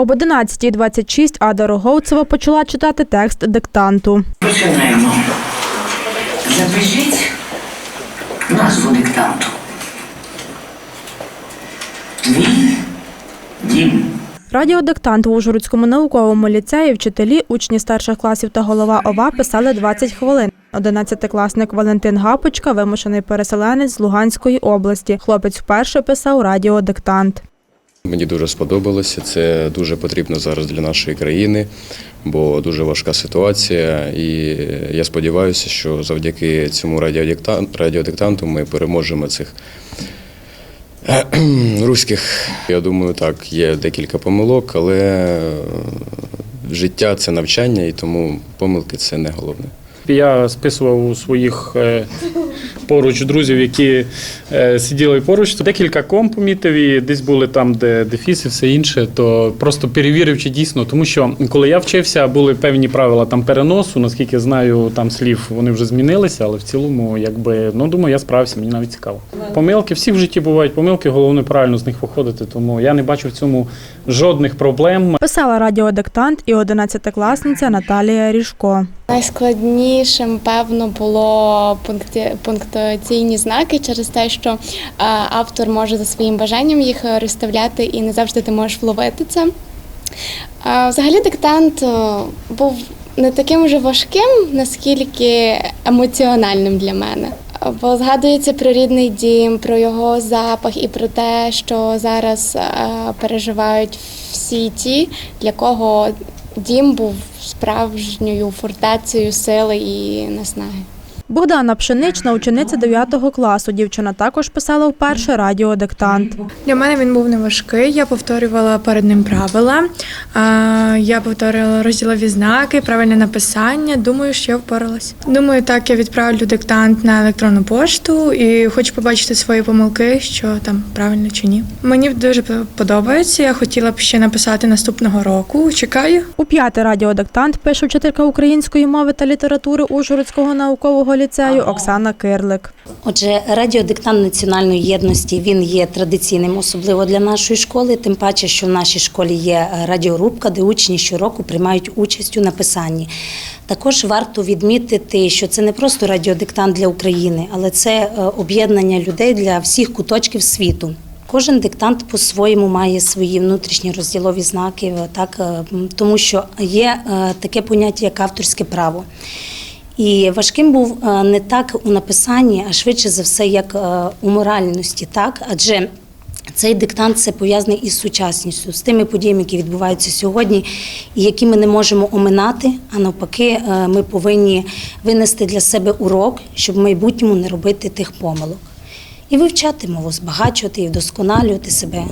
Об 11.26 Ада Роговцева почала читати текст диктанту. Починаємо. Запишіть назву диктанту. Твій дім. Радіодиктант в Ужгородському науковому ліцеї вчителі, учні старших класів та голова ОВА писали 20 хвилин. Одинадцятикласник Валентин Гапочка, вимушений переселенець з Луганської області. Хлопець вперше писав радіодиктант. Мені дуже сподобалося. Це дуже потрібно зараз для нашої країни, бо дуже важка ситуація. І я сподіваюся, що завдяки цьому радіодиктан- радіодиктанту ми переможемо цих руських. Я думаю, так, є декілька помилок, але життя це навчання, і тому помилки це не головне. Я списував у своїх е, поруч друзів, які е, сиділи поруч. Декілька ком помітив і десь були там, де дефіс і все інше, то просто перевірив, чи дійсно. Тому що коли я вчився, були певні правила там переносу. Наскільки знаю, там слів вони вже змінилися, але в цілому, якби ну думаю, я справився, мені навіть цікаво. Помилки всі в житті бувають помилки, головне правильно з них виходити. Тому я не бачу в цьому жодних проблем. Писала радіодиктант і одинадцятикласниця Наталія Ріжко. Найскладнішим, певно, було пунктуаційні знаки через те, що автор може за своїм бажанням їх розставляти, і не завжди ти можеш вловити це. Взагалі, диктант е, був не таким вже важким, наскільки емоціональним для мене. Бо згадується про рідний дім, про його запах і про те, що зараз е, переживають всі ті, для кого дім був справжньою фортецею сили і наснаги. Богдана Пшенична, учениця 9 класу. Дівчина також писала вперше радіодиктант. Для мене він був не важкий. Я повторювала перед ним правила. Я повторювала розділові знаки, правильне написання. Думаю, що я впоралась. Думаю, так я відправлю диктант на електронну пошту і хочу побачити свої помилки, що там правильно чи ні. Мені дуже подобається. Я хотіла б ще написати наступного року. Чекаю. У п'ятий радіодиктант пише вчителька української мови та літератури Ужгородського наукового ліцею Оксана Кирлик. Отже, радіодиктант національної єдності він є традиційним, особливо для нашої школи. Тим паче, що в нашій школі є радіорубка, де учні щороку приймають участь у написанні. Також варто відмітити, що це не просто радіодиктант для України, але це е, об'єднання людей для всіх куточків світу. Кожен диктант по-своєму має свої внутрішні розділові знаки, е, так е, тому що є таке поняття, як авторське право. І важким був е, не так у написанні, а швидше за все, як е, у моральності, так адже. Цей диктант це пов'язаний із сучасністю, з тими подіями, які відбуваються сьогодні, і які ми не можемо оминати. А навпаки, е, ми повинні винести для себе урок, щоб в майбутньому не робити тих помилок. І вивчати мову, збагачувати і вдосконалювати себе.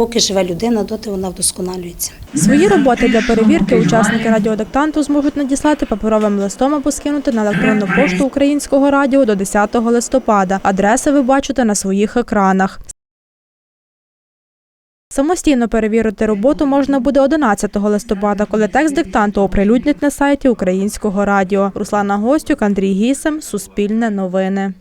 Поки живе людина, доти вона вдосконалюється. Свої роботи для перевірки учасники радіодиктанту зможуть надіслати паперовим листом або скинути на електронну пошту українського радіо до 10 листопада. Адреси ви бачите на своїх екранах. Самостійно перевірити роботу можна буде 11 листопада, коли текст диктанту оприлюднять на сайті Українського радіо. Руслана Гостюк, Андрій Гісем, Суспільне новини.